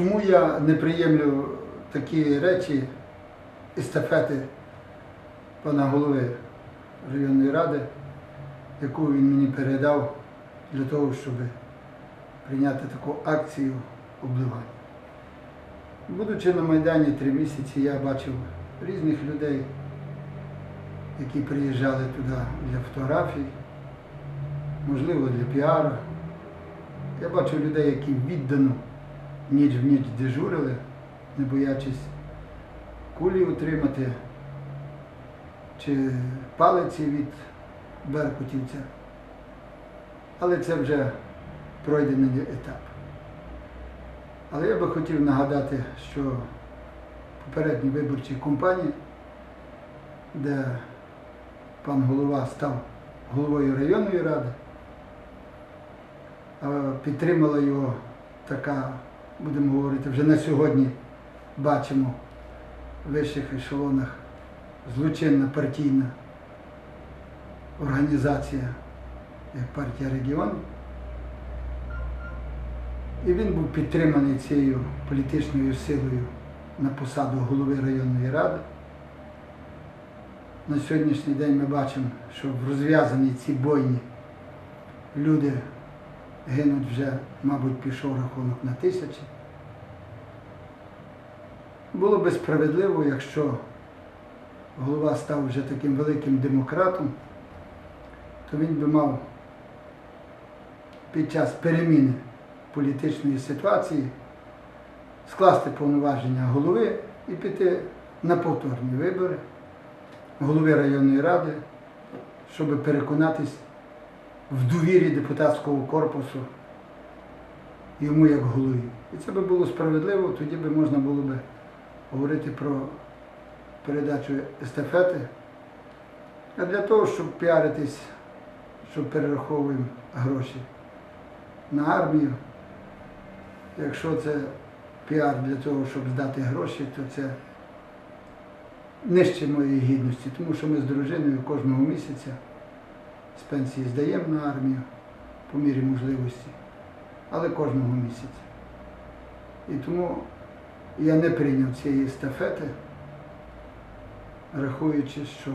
Чому я не приємлю такі речі, естафети пана голови районної ради, яку він мені передав для того, щоб прийняти таку акцію обливання. Будучи на Майдані три місяці, я бачив різних людей, які приїжджали туди для фотографій, можливо, для піару. Я бачив людей, які віддано ніч в ніч дежурили, не боячись кулі отримати чи палиці від беркутівця. Але це вже пройдений етап. Але я би хотів нагадати, що попередні виборчі кампанії, де пан голова став головою районної ради, підтримала його така, будемо говорити, вже на сьогодні бачимо в вищих ешелонах злочинна партійна організація, як партія регіонів. І він був підтриманий цією політичною силою на посаду голови районної ради. На сьогоднішній день ми бачимо, що в розв'язаній цій бойні люди гинуть вже, мабуть, пішов рахунок на тисячі. Було би справедливо, якщо голова став вже таким великим демократом, то він би мав під час переміни політичної ситуації скласти повноваження голови і піти на повторні вибори голови районної ради, щоб переконатись в довірі депутатського корпусу йому як голові. І це би було справедливо, тоді би можна було би говорити про передачу естафети. А для того, щоб піаритись, що перераховуємо гроші на армію, якщо це піар для того, щоб здати гроші, то це нижче моєї гідності, тому що ми з дружиною кожного місяця з пенсії здаємо на армію по мірі можливості, але кожного місяця. І тому я не прийняв цієї естафети, рахуючи, що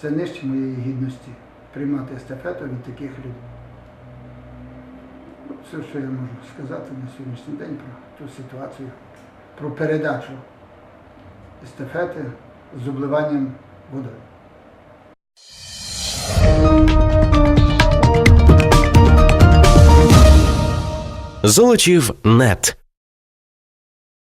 це нижче моєї гідності приймати естафету від таких людей. Все, що я можу сказати на сьогоднішній день про ту ситуацію, про передачу естафети з обливанням водою. Золочів нет.